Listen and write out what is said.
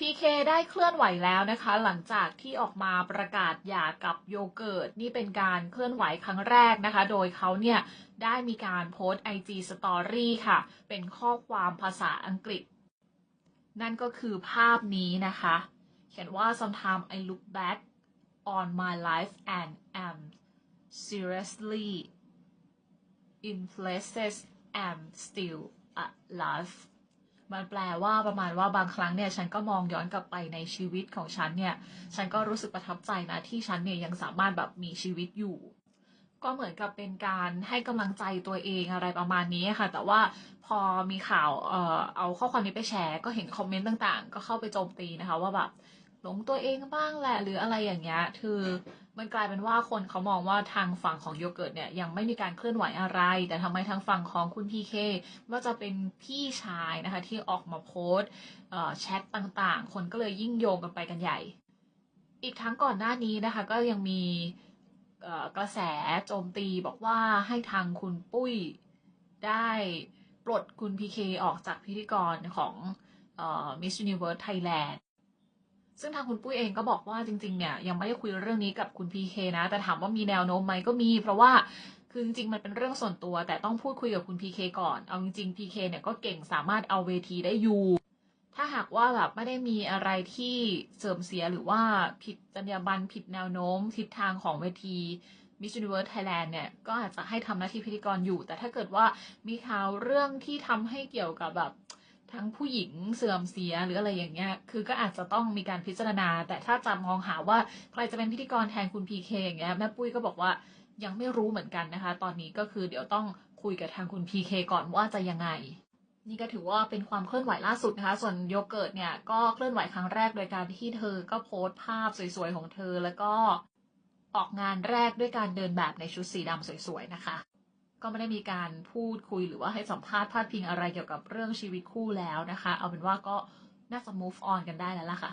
PK ได้เคลื่อนไหวแล้วนะคะ หลังจากที่ออกมาประกาศหย่ากับโยเกิร์ตนี่เป็นการเคลื่อนไหวครั้งแรกนะคะ โดยเขาเนี่ยได้มีการโพสต์ IG Story ค่ะ เป็นข้อความภาษาอังกฤษ นั่นก็คือภาพนี้นะคะ เขียนว่า sometimes I look back on my life and am seriously in places am still alive มันแปลว่าประมาณว่าบางครั้งเนี่ยฉันก็มองย้อนกลับไปในชีวิตของฉันเนี่ย ฉันก็รู้สึกประทับใจนะที่ฉันเนี่ยยังสามารถแบบมีชีวิตอยู่ ก็เหมือนกับเป็นการให้กำลังใจตัวเองอะไรประมาณนี้ค่ะ แต่ว่าพอมีข่าวเอ่อเอาข้อความนี้ไปแชร์ ก็เห็นคอมเมนต์ต่างๆ ก็เข้าไปโจมตีนะคะว่าแบบ หลงตัวเองบ้างแหละหรืออะไรอย่างเงี้ยคือมันกลายเป็นว่าคนเขามองว่าทางฝั่งของโยเกิร์ตเนี่ยยังไม่มีการเคลื่อนไหวอะไร แต่ทำไมทางฝั่งของคุณพีเคว่าจะเป็นพี่ชายนะคะที่ออกมาโพสต์แชทต่างๆ คนก็เลยยิ่งโยงกันไปกันใหญ่ อีกทั้งก่อนหน้านี้นะคะก็ยังมีกระแสโจมตีบอกว่าให้ทางคุณปุ้ยได้ปลดคุณพีเคออกจากพิธีกรของเอ่อ Miss Universe Thailand ซึ่งทางคุณปุ้ยเองก็บอกว่าจริงๆเนี่ยยังไม่ได้คุยเรื่องนี้กับคุณพีเคนะ แต่ถามว่ามีแนวโน้มไหมก็มี เพราะว่าคือจริงๆมันเป็นเรื่องส่วนตัว แต่ต้องพูดคุยกับคุณพีเคก่อน เอาจริงๆพีเคเนี่ยก็เก่งสามารถเอาเวทีได้อยู่ ถ้าหากว่าแบบไม่ได้มีอะไรที่เสื่อมเสียหรือว่าผิดจรรยาบรรณผิดแนวโน้ม ทิศทางของเวที Miss Universe Thailand เนี่ยก็อาจจะให้ทำหน้าที่พิธีกรอยู่ แต่ถ้าเกิดว่ามีข่าวเรื่องที่ทำให้เกี่ยวกับแบบ ทั้งผู้หญิงเสื่อมเสียหรืออะไรอย่างเงี้ย คือก็อาจจะต้องมีการพิจารณา แต่ถ้าจะมองหาว่าใครจะเป็นพิธีกรแทนคุณพีเคอย่างเงี้ยแม่ปุ้ยก็บอกว่ายังไม่รู้เหมือนกันนะคะ ตอนนี้ก็คือเดี๋ยวต้องคุยกับทางคุณพีเคก่อนว่าจะยังไง นี่ก็ถือว่าเป็นความเคลื่อนไหวล่าสุดนะคะ ส่วนโยเกิร์ตเนี่ยก็เคลื่อนไหวครั้งแรกโดยการที่เธอก็โพสต์ภาพสวยๆของเธอ แล้วก็ออกงานแรกด้วยการเดินแบบในชุดสีดำสวยๆนะคะ ก็ไม่ได้มีการพูดคุยหรือว่าให้สัมภาษณ์พาดพิงอะไรเกี่ยวกับเรื่องชีวิตคู่แล้วนะคะ เอาเป็นว่าก็น่าจะ move on กันได้แล้วล่ะค่ะ